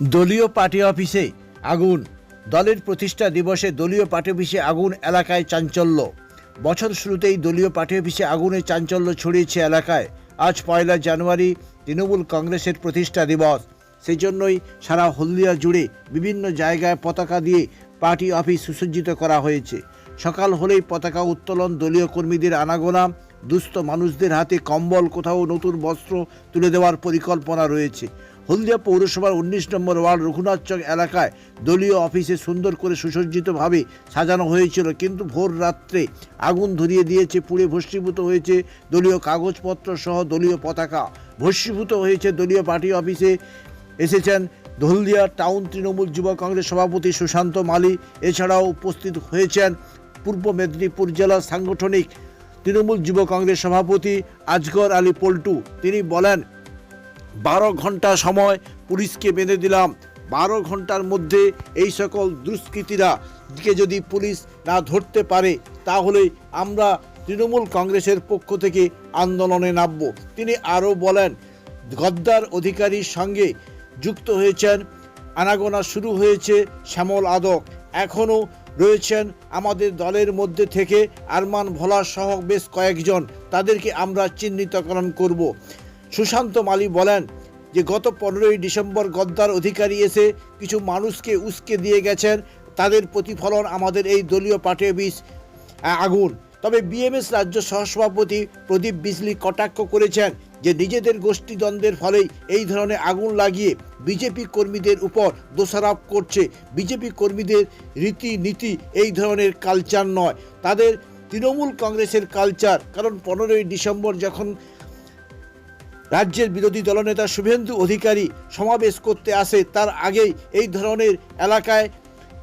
দলীয় পার্টি অফিসে আগুন। দলের প্রতিষ্ঠা দিবসে দলীয় পার্টি অফিসে আগুন, এলাকায় চাঞ্চল্য। বছর শুরুতেই দলীয় পার্টি অফিসে আগুনে চাঞ্চল্য ছড়িয়েছে এলাকায়। আজ পয়লা জানুয়ারি, তৃণমূল কংগ্রেসের প্রতিষ্ঠা দিবস। সেই জন্যই সারা হলদিয়া জুড়ে বিভিন্ন জায়গায় পতাকা দিয়ে পার্টি অফিস সুসজ্জিত করা হয়েছে। সকাল হলেই পতাকা উত্তোলন, দলীয় কর্মীদের আনাগোনা, দুস্থ মানুষদের হাতে কম্বল, কোথাও নতুন বস্ত্র তুলে দেওয়ার পরিকল্পনা রয়েছে। হলদিয়া পৌরসভার উনিশ নম্বর ওয়ার্ড রঘুনাথ চক এলাকায় দলীয় অফিসে সুন্দর করে সুসজ্জিতভাবে সাজানো হয়েছিল, কিন্তু ভোর রাত্রে আগুন ধরিয়ে দিয়েছে, পুড়ে ভস্মীভূত হয়েছে দলীয় কাগজপত্র সহ দলীয় পতাকা। ভস্মীভূত হয়েছে দলীয় পার্টি অফিসে এসেছেন হলদিয়া টাউন তৃণমূল যুব কংগ্রেস সভাপতি সুশান্ত মালি, এছাড়াও উপস্থিত হয়েছেন পূর্ব মেদিনীপুর জেলার সাংগঠনিক তৃণমূল যুব কংগ্রেস সভাপতি আজগর আলী পল্টু। তিনি বলেন বারো ঘণ্টা সময় পুলিশকে বেঁধে দিলাম। বারো ঘণ্টার মধ্যে এই সকল দুষ্কৃতীরা দিকে যদি পুলিশ না ধরতে পারে, তাহলে আমরা তৃণমূল কংগ্রেসের পক্ষ থেকে আন্দোলনে নামব। তিনি আরও বলেন, গদ্দার অধিকারীর সঙ্গে যুক্ত হয়েছেন, আনাগোনা শুরু হয়েছে শ্যামল আদক। এখনও রয়েছেন আমাদের দলের মধ্যে থেকে আরমান ভোলা সহ বেশ কয়েকজন। তাদেরকে আমরা চিহ্নিতকরণ করব। সুশান্ত মালি বলেন যে গত পনেরোই ডিসেম্বর গদ্দার অধিকারী এসে কিছু মানুষকে উস্কে দিয়ে গেছেন। তাদের প্রতিফলন আমাদের এই দলীয় পার্টি বিষ আগুন। তবে বিএমএস রাজ্য সহসভাপতি প্রদীপ বিজলি কটাক্ষ করেছেন যে নিজেদের গোষ্ঠীদ্বন্দ্বের ফলেই এই ধরনের আগুন লাগিয়ে বিজেপি কর্মীদের উপর দোষারোপ করছে। বিজেপি কর্মীদের রীতিনীতি এই ধরনের কালচার নয়। তাদের তৃণমূল কংগ্রেসের কালচার, কারণ পনেরোই ডিসেম্বর যখন রাজ্যের বিরোধী দলনেতা শুভেন্দু অধিকারী সমাবেশ করতে আসে। তার আগেই এই ধরনের এলাকায়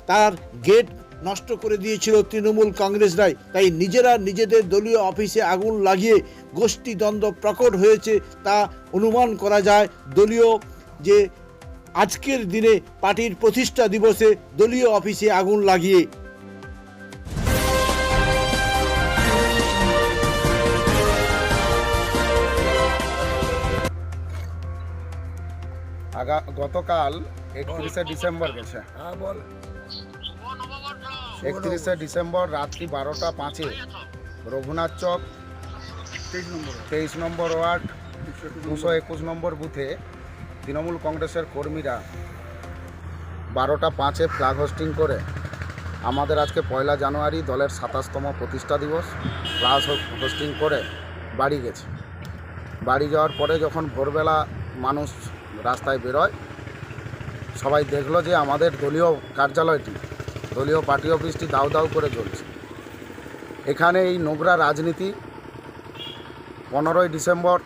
তার গেট নষ্ট করে দিয়েছিল তৃণমূল কংগ্রেসরাই। তাই নিজেরা নিজেদের দলীয় অফিসে আগুন লাগিয়ে গোষ্ঠীদ্বন্দ্ব প্রকট হয়েছে তা অনুমান করা যায়। দলীয় যে আজকের দিনে পার্টির প্রতিষ্ঠা দিবসে দলীয় অফিসে আগুন লাগিয়ে আগা গতকাল একত্রিশে ডিসেম্বর গেছে। একত্রিশে ডিসেম্বর রাত্রি বারোটা পাঁচে রঘুনাথ চক তেইশ নম্বর ওয়ার্ড। দুশো একুশ নম্বর বুথে তৃণমূল কংগ্রেসের কর্মীরা বারোটা পাঁচে ফ্ল্যাগ হোস্টিং করে। আমাদের আজকে পয়লা জানুয়ারি দলের সাতাশতম প্রতিষ্ঠা দিবস। ফ্ল্যাগ হোস্টিং করে বাড়ি গেছে। বাড়ি যাওয়ার পরে যখন ভোরবেলা মানুষ রাস্তায় বেরোয়। সবাই দেখল যে আমাদের দলীয় কার্যালয়টি, দলীয় পার্টি অফিসটি দাউ দাউ করে চলছে এখানে এই নোংরা রাজনীতি পনেরোই ডিসেম্বর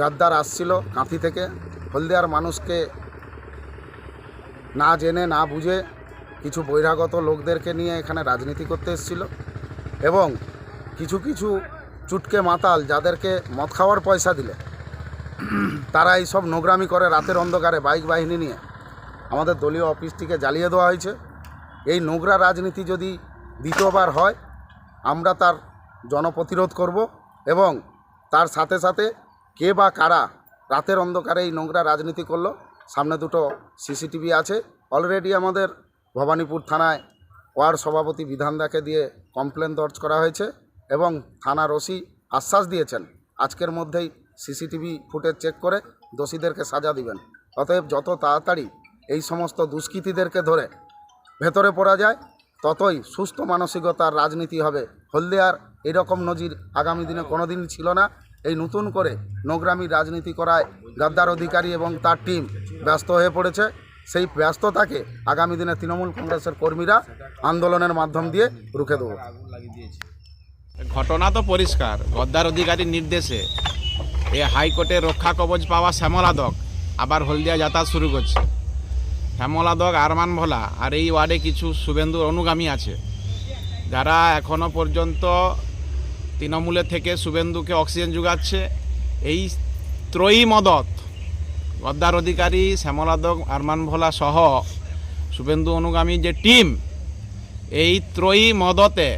গাদ্দার আসছিল কাঁথি থেকে। হলদিয়ার মানুষকে না জেনে, না বুঝে কিছু বহিরাগত লোকদেরকে নিয়ে এখানে রাজনীতি করতে এসেছিল এবং কিছু কিছু চুটকে মাতাল যাদেরকে মদ খাওয়ার পয়সা দিলে তারা এই সব নোংরামি করে রাতের অন্ধকারে বাইক বাহিনী নিয়ে আমাদের দলীয় অফিসটিকে জ্বালিয়ে দেওয়া হয়েছে। এই নোংরা রাজনীতি যদি দ্বিতীয়বার হয়, আমরা তার জনপ্রতিরোধ করব এবং তার সাথে সাথে কে বা কারা রাতের অন্ধকারে এই নোংরা রাজনীতি করল, সামনে দুটো সিসিটিভি আছে। অলরেডি আমাদের ভবানীপুর থানায় ওয়ার্ড সভাপতি বিধানদাকে দিয়ে কমপ্লেন দর্জ করা হয়েছে এবং থানার ওসি আশ্বাস দিয়েছেন। আজকের মধ্যেই সিসিটিভি ফুটেজ চেক করে দোষীদেরকে সাজা দিবেন। অতএব যত তাড়াতাড়ি এই সমস্ত দুষ্কৃতীদেরকে ধরে ভেতরে পড়া যায়, ততই সুস্থ মানসিকতার রাজনীতি হবে। হলদিয়ার এরকম নজির আগামী দিনে কোনোদিন ছিল না। এই নতুন করে নোংরামি রাজনীতি করায় গাদ্দার অধিকারী এবং তার টিম ব্যস্ত হয়ে পড়েছে। সেই ব্যস্ততাকে আগামী দিনে তৃণমূল কংগ্রেসের কর্মীরা আন্দোলনের মাধ্যম দিয়ে রুখে দেবো। ঘটনা তো পরিষ্কার। গদ্দার অধিকারীর নির্দেশে এ হাইকোর্টে রক্ষা কবচ পাওয়া শ্যামলাদক আবার হলদিয়া যাতায়াত শুরু করছে। শ্যামলাদক আরমান ভোলা আর এই ওয়ার্ডে কিছু শুভেন্দুর অনুগামী আছে। যারা এখনও পর্যন্ত তৃণমূলের থেকে শুভেন্দুকে অক্সিজেন যোগাচ্ছে, এই ত্রয়ী মদত, গদ্দার অধিকারী শ্যামলাদক আরমান ভোলা সহ শুভেন্দু অনুগামী যে টিম, এই ত্রয়ী মদতে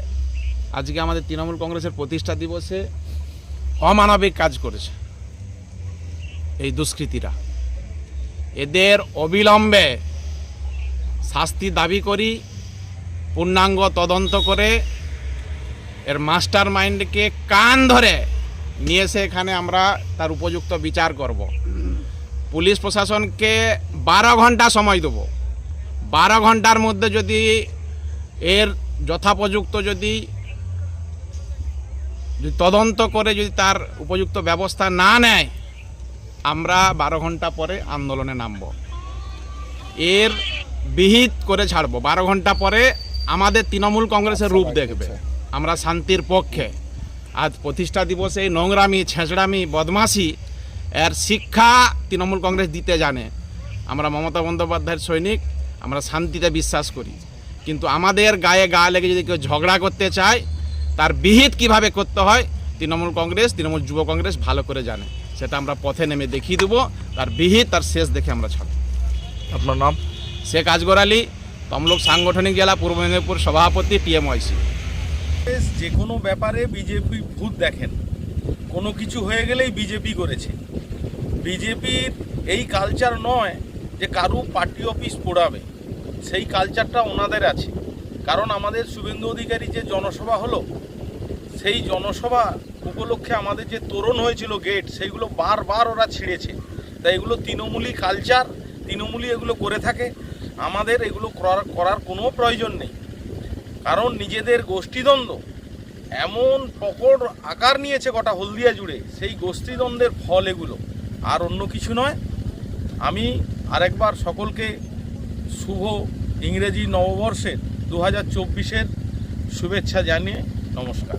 আজকে আমাদের তৃণমূল কংগ্রেসের প্রতিষ্ঠা দিবসে অমানবিক কাজ করেছে। এই দুষ্কৃতীরা। এদের অবিলম্বে শাস্তি দাবি করি, পূর্ণাঙ্গ তদন্ত করে এর মাস্টার মাইন্ডকে কান ধরে নিয়ে এসে এখানে আমরা তার উপযুক্ত বিচার করব। পুলিশ প্রশাসনকে বারো ঘণ্টা সময় দেবো। বারো ঘণ্টার মধ্যে যদি এর যথাপযুক্ত যদি তদন্ত করে যদি তার উপযুক্ত ব্যবস্থা না নেয় আমরা বারো ঘণ্টা পরে আন্দোলনে নামব। এর বিহিত করে ছাড়বো। বারো ঘণ্টা পরে আমাদের তৃণমূল কংগ্রেসের রূপ দেখবে। আমরা শান্তির পক্ষে। আজ প্রতিষ্ঠা দিবসে এই নোংরামি ছেঁচড়ামি বদমাশি এর শিক্ষা তৃণমূল কংগ্রেস দিতে জানে। আমরা মমতা বন্দ্যোপাধ্যায়ের সৈনিক আমরা শান্তিতে বিশ্বাস করি। কিন্তু আমাদের গায়ে গা লেগে যদি কেউ ঝগড়া করতে চায় তার বিহিত কীভাবে করতে হয় তৃণমূল কংগ্রেস তৃণমূল যুব কংগ্রেস ভালো করে জানে। সেটা আমরা পথে নেমে দেখিয়ে দেবো। তার বিহিত তার শেষ দেখে আমরা ছাড়ব। আপনার নাম? শেখ আজগর আলী তমলুক সাংগঠনিক জেলা পূর্ব মেদিনীপুর সভাপতি টিএমওয়াইসি। বেশ যে কোনো ব্যাপারে বিজেপি ভূত দেখেন। কোনো কিছু হয়ে গেলেই বিজেপি করেছে। বিজেপির এই কালচার নয় যে কারু পার্টি অফিস পোড়াবে। সেই কালচারটা ওনাদের আছে। কারণ আমাদের শুভেন্দু অধিকারী যে জনসভা হলো সেই জনসভা উপলক্ষে আমাদের যে তোরণ হয়েছিল গেট সেইগুলো বারবার ওরা ছিঁড়েছে। তাই এগুলো তৃণমূলী কালচার তৃণমূলী এগুলো করে থাকে। আমাদের এগুলো করার করার কোনো প্রয়োজন নেই। কারণ নিজেদের গোষ্ঠীদ্বন্দ্ব এমন প্রকট আকার নিয়েছে গোটা হলদিয়া জুড়ে, সেই গোষ্ঠীদ্বন্দ্বের ফল এগুলো। আর অন্য কিছু নয়। আমি আরেকবার সকলকে শুভ ইংরেজি নববর্ষের দু হাজার চব্বিশের শুভেচ্ছা জানিয়ে নমস্কার।